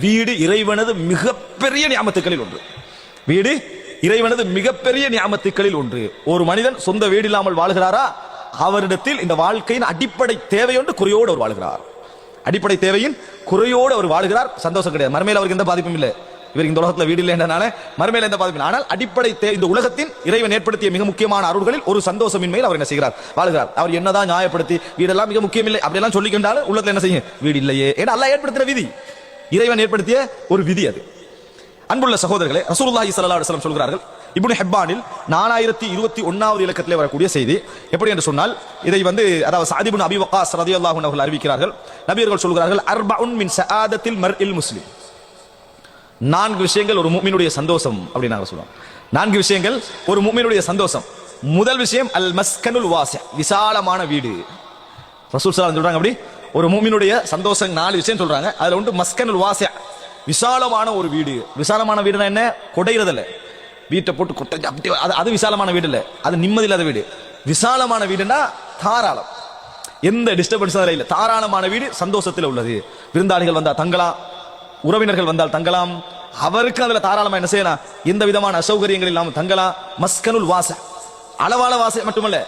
வீடு இறைவனது மிகப்பெரிய ஞாபகத்துக்களில் ஒன்று. வீடு இறைவனது மிகப்பெரிய ஞாபகத்துக்களில் ஒன்று. ஒரு மனிதன் சொந்த வீடு இல்லாமல் வாழ்கிறாரா? அவரிடத்தில் இந்த வாழ்க்கையின் அடிப்படை தேவையொன்று குறையோடு அவர் வாழ்கிறார். அடிப்படை தேவையின் குறையோடு அவர் வாழ்கிறார். சந்தோஷம் கிடையாது. மறுமையில் அவருக்கு எந்த பாதிப்பும் இல்லை. இவர் இந்த உலகத்தில் வீடு இல்லை என்றனால மறுமையில் எந்த பாதிப்பும் ஆனால் அடிப்படை தே- இந்த உலகத்தின் இறைவன் ஏற்படுத்திய மிக முக்கியமான அருள்களில் ஒரு சந்தோஷமின்மையில் அவர் என்ன செய்கிறார்? வாழ்கிறார். அவர் என்னதான் நியாயப்படுத்தி வீடெல்லாம் மிக முக்கியமில்லை. அப்படியெல்லாம் சொல்லிக்கின்றாலும் உள்ளத்தில் என்ன செய்யும்? வீடு இல்லையே. ஏன்னா எல்லாம் ஏற்படுத்தின விதி. இறைவன் ஏற்படுத்திய ஒரு விதி அது. அன்புள்ள சகோதரர்களே ரசூலுல்லாஹி ஸல்லல்லாஹு அலைஹி சொல்கிறார்கள் இப்னு ஹெப்பானில் நாலாயிரத்தி இருபத்தி ஒன்னாவது இலக்கத்திலே வரக்கூடிய செய்தி. எப்படி என்று சொன்னால் இதை வந்து அதாவது சாதிபுன் அபி வக்காஸ் ரதியல்லாஹு அன்ஹு அவர்கள் அறிவிக்கிறார்கள். நபியர்கள் சொல்கிறார்கள் அர்பவுன் மின் சஆதத்தில் மர்இல் முஸ்லிம். நான்கு விஷயங்கள் ஒரு மூமினுடைய சந்தோஷம் அப்படின்னு நாங்கள் சொல்லுவோம். நான்கு விஷயங்கள் ஒரு மூமினுடைய சந்தோஷம். முதல் விஷயம் அல் மஸ்கனுல் வாச விசாலமான வீடு. ரசூல் சார் சொல்றாங்க அப்படி ஒரு மூமினுடைய சந்தோஷம் நாலு விஷயம் சொல்றாங்க. அதுல உண்டு மஸ்கனுல் வாசி. விசாலமான ஒரு வீடு. விசாலமான வீடுனா என்ன? குடையிறதில்ல வீட்டை போட்டு குட்டை அப்படி அது அது விசாலமான வீடு இல்லை. அது நிம்மதி இல்லாத வீடு. விசாலமான வீடுனா தாராளம். எந்த டிஸ்டர்பன்ஸும் அதில் இல்லை. தாராளமான வீடு சந்தோஷத்தில் உள்ளது. விருந்தாளிகள் வந்தால் தங்கலாம். உறவினர்கள் வந்தால் தங்கலாம். அவருக்கு அதில் தாராளமாக என்ன செய்யலாம்? எந்த விதமான அசௌகரியங்கள் இல்லாமல் தங்கலாம். மஸ்கனுல் வாச. அளவான வாசை மட்டுமல்ல.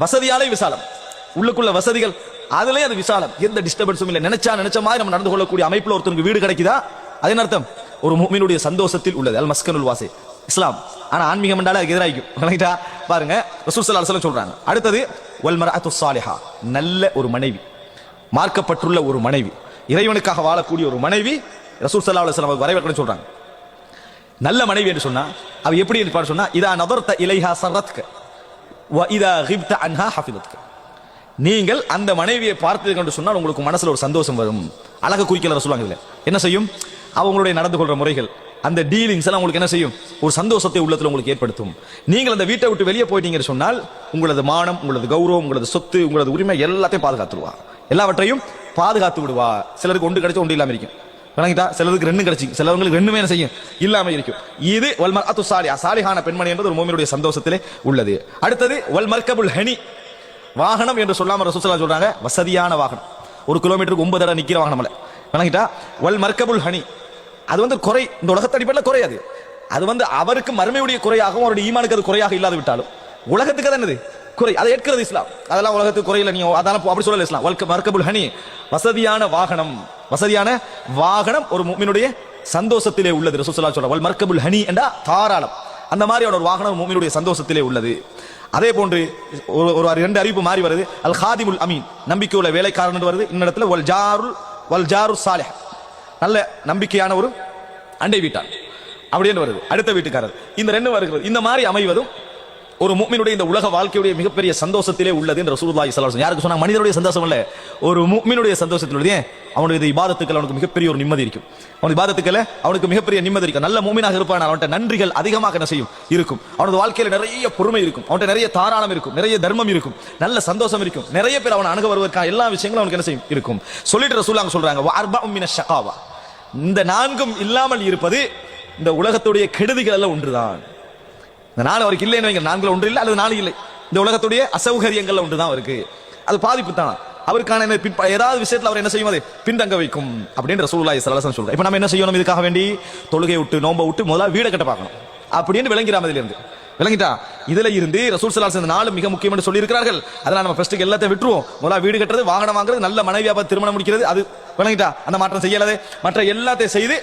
வசதியாலே விசாலம். உள்ளுக்குள்ள வசதிகள் அதுலயே அது விசாலம். எந்த டிஸ்டர்பன்ஸும் இல்லை. நினைச்சா நினைச்ச மாதிரி நம்ம நடந்து கொள்ளக்கூடிய அமைப்புல ஒருத்தருக்கு வீடு கிடைக்குதா? அது என்ன அர்த்தம்? ஒரு மூமினுடைய சந்தோஷத்தில் உள்ளது. அல் மஸ்கனுல் வாசி. இஸ்லாம். ஆனா ஆன்மீகம் என்றாலே அதுக்கு எதிராகும் விளங்கிட்டா பாருங்க. ரசூல் சல்லா அலைஹி சொல்றாங்க. அடுத்தது வல் அத்து சாலிஹா நல்ல ஒரு மனைவி. மார்க்கப்பட்டுள்ள ஒரு மனைவி. இறைவனுக்காக வாழக்கூடிய ஒரு மனைவி ரசூல் சல்லா அலுவலம் வஸல்லம் வரைவர்கள் சொல்றாங்க. நல்ல மனைவி என்று சொன்னா அவ எப்படி இருப்பான்னு சொன்னா இதா நதர்த்த இலைஹா சரத்க வ இதா ஹிப்த அன்ஹா ஹஃபிதத்க. நீங்கள் அந்த மனைவியை பார்த்தீர்கள் என்று சொன்னால் உங்களுக்கு மனசுல ஒரு சந்தோஷம் வரும். அழக குறிக்கல சொல்லுவாங்க இதுல. என்ன செய்யும்? அவங்களுடைய நடந்து கொள்ற முறைகள் அந்த டீலிங்ஸ் எல்லாம் உங்களுக்கு என்ன செய்யும்? ஒரு சந்தோஷத்தை உள்ளத்தில் உங்களுக்கு ஏற்படுத்தும். நீங்கள் அந்த வீட்டை விட்டு வெளியே போயிட்டீங்கன்னு சொன்னால் உங்களது மானம் உங்களது கௌரவம் உங்களது சொத்து உங்களது உரிமை எல்லாத்தையும் பாதுகாத்துருவா எல்லாவற்றையும் பாதுகாத்து விடுவா. சிலருக்கு ஒன்று கிடைச்சா ஒன்று இல்லாமல் இருக்கும். விளங்கிட்டா? சிலருக்கு ரெண்டும் கிடைச்சி. சிலவங்களுக்கு ரெண்டுமே என்ன செய்யும்? இல்லாமல் இருக்கும். இது வல்மர் அத்து சாலி சாலிஹான பெண்மணி என்பது ஒரு மோமியுடைய சந்தோஷத்திலே உள்ளது. அடுத்தது வல்மர்கபுல் ஹனி. வாகனம் என்று சொல்லாம ரசூசல்லா சொல்றாங்க வசதியான வாகனம். ஒரு கிலோமீட்டருக்கு ஒன்பது தடவை நிக்கிற வாகனம் அல்ல. விளங்கிட்டா? வல் மர்க்கபுல் ஹனி. அது வந்து குறை இந்த உலகத்து அடிப்படையில் குறையாது. அது வந்து அவருக்கு மறுமையுடைய குறையாகவும் அவருடைய ஈமானுக்கு அது குறையாக இல்லாது விட்டாலும் உலகத்துக்கு அது என்னது? குறை. அதை ஏற்கிறது இஸ்லாம். அதெல்லாம் உலகத்துக்கு குறையில நீ அதெல்லாம் அப்படி சொல்லல இஸ்லாம். வல்க மர்க்கபுல் ஹனி. வசதியான வாகனம். வசதியான வாகனம் ஒரு முஃமினுடைய சந்தோஷத்திலே உள்ளது ரசூசல்லா சொல்ற வல் மர்க்கபுல் ஹனி என்றா தாராளம். அந்த மாதிரி ஒரு வாகனம் மூமினுடைய சந்தோஷத்திலே உள்ளது. அதே போன்று ஒரு ஒரு ரெண்டு அறிவிப்பு மாறி வருது. அல் ஹாதிமுல் அமீன் நம்பிக்கை உள்ள வேலைக்காரன் வருது. இன்னிடத்துல வல் ஜாருல் வல் ஜாரு சாலிஹ். நல்ல நம்பிக்கையான ஒரு அண்டை வீட்டார். அப்படின்னு வருது. அடுத்த வீட்டுக்காரர். இந்த ரெண்டும் வருகிறது. இந்த மாதிரி அமைவதும் ஒரு மூமினுடைய இந்த உலக வாழ்க்கையுடைய மிகப்பெரிய சந்தோஷத்திலே உள்ளது என்று ரசூலுல்லாஹி ஸல்லல்லாஹு அலைஹி யாருக்கு சொன்னா மனிதனுடைய சந்தோஷம் இல்ல. ஒரு மூமினுடைய சந்தோஷத்தினுடைய அவனுடைய இபாதத்துக்கள் அவனுக்கு மிகப்பெரிய ஒரு நிம்மதி இருக்கும். அவன் இபாதத்துக்கள் அவனுக்கு மிகப்பெரிய நிம்மதி இருக்கும். நல்ல மூமினாக இருப்பான் அவன்கிட்ட நன்றிகள் அதிகமாக என்ன செய்யும்? இருக்கும். அவனது வாழ்க்கையில நிறைய பொறுமை இருக்கும். அவன்கிட்ட நிறைய தாராளம் இருக்கும். நிறைய தர்மம் இருக்கும். நல்ல சந்தோஷம் இருக்கும். நிறைய பேர் அவன் அணுக வருவதற்கான எல்லா விஷயங்களும் அவனுக்கு என்ன செய்யும்? இருக்கும். சொல்லிட்டு ரசூலாங்க சொல்றாங்க மின இந்த நான்கும் இல்லாமல் இருப்பது இந்த உலகத்துடைய கெடுதிகள் எல்லாம் ஒன்றுதான். இந்த நாள் அவருக்கு இல்லைன்னு வைங்க. நான்குல ஒன்று இல்லை அல்லது நாளும் இல்லை. இந்த உலகத்துடைய அசௌகரியங்கள்ல ஒன்று தான் அவருக்கு. அது பாதிப்பு தான் அவருக்கான என்ன பின் ஏதாவது விஷயத்தில் அவர் என்ன செய்யும் அது பின்தங்க வைக்கும் அப்படின்ற சூழ்நிலை ஸல்லல்லாஹு அலைஹி இப்போ நம்ம என்ன செய்யணும் இதுக்காக வேண்டி? தொழுகை விட்டு நோம்ப விட்டு முதல்ல வீடை கட்ட பார்க்கணும். அப்படின்னு விளங்கிறாம இதுல இருந்து விளங்கிட்டா? இதுல இருந்து ரசூல் ஸல்லல்லாஹு அலைஹி நாலு மிக முக்கியம் என்று சொல்லி இருக்கிறார்கள் அதனால நம்ம ஃபர்ஸ்ட்டுக்கு எல்லாத்தையும் விட்டுருவோம். முதல்ல வீடு கட்டுறது வாகனம் வாங்குறது நல்ல மனைவியாக திருமணம் முடிக்கிறது அது விளங்கிட்டா? அந்த மாற்றம் செய்யலாது. மற்ற எல்லாத்தையும் செய்து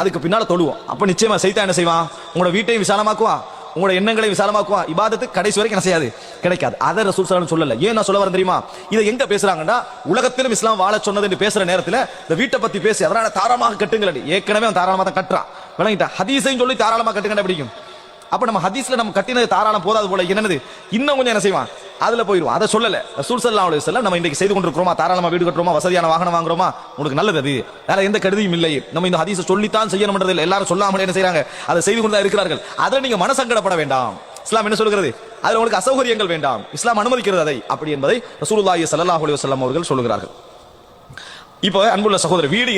அதுக்கு பின்னால தொழுவோம். அப்ப நிச்சயமா செய்தா என்ன செய்வான்? உங்களோட வீட்டையும் விசாலமாக்குவான். உங்களோட எண்ணங்களை விசாலமாக்குவான் இபாதத்து கடைசி வரைக்கும் என்ன செய்யாது? கிடைக்காது. அதை ரசூல் ஸல்லல்லாஹு சொல்லல. ஏன் நான் சொல்ல வரேன் தெரியுமா? இதை எங்க பேசுறாங்கன்னா உலகத்திலும் இஸ்லாம் வாழ சொன்னது என்று பேசுற நேரத்துல இந்த வீட்டை பத்தி பேசி அதனால தாராளமாக கட்டுங்கள் ஏற்கனவே அவன் தாராளமாக தான் கட்டுறான். விளங்கிட்டா ஹதீஸையும் சொல்லி தாராளமாக கட்டுங்க பிடிக்கும்? அப்ப நம்ம ஹதீஸ்ல நம்ம கட்டினது தாராளம் போதாது போல. என்னது? இன்னும் கொஞ்சம் என்ன செய்வான்? அதுல போயிடுவோம் அதை சொல்லல. ரசூல் ஸல்லல்லாஹு அலைஹி நம்ம இன்றைக்கு செய்து கொண்டிருக்கிறோமா? தாராளமா வீடு கட்டுறோமா? வசதியான வாகனம் வாங்குறோமா? உங்களுக்கு நல்லது அது. வேற எந்த கருதியும் இல்லை. நம்ம இந்த ஹதீஸை சொல்லித்தான் செய்யணும்ன்றது இல்லை. எல்லாரும் சொல்லாமல் என்ன செய்றாங்க? அதை செய்து கொண்டு தான் இருக்கிறார்கள். அதை நீங்க மனசங்கடப்பட வேண்டாம். இஸ்லாம் என்ன சொல்கிறது? அதில் உங்களுக்கு அசௌகரியங்கள் வேண்டாம். இஸ்லாம் அனுமதிக்கிறது அதை. அப்படி என்பதை ரசூலுல்லாஹி சல்லாஹ் அலைஹி வஸல்லம் அவர்கள் சொல்லுகிறார்கள். இப்போ அன்புள்ள சகோதரர் வீடு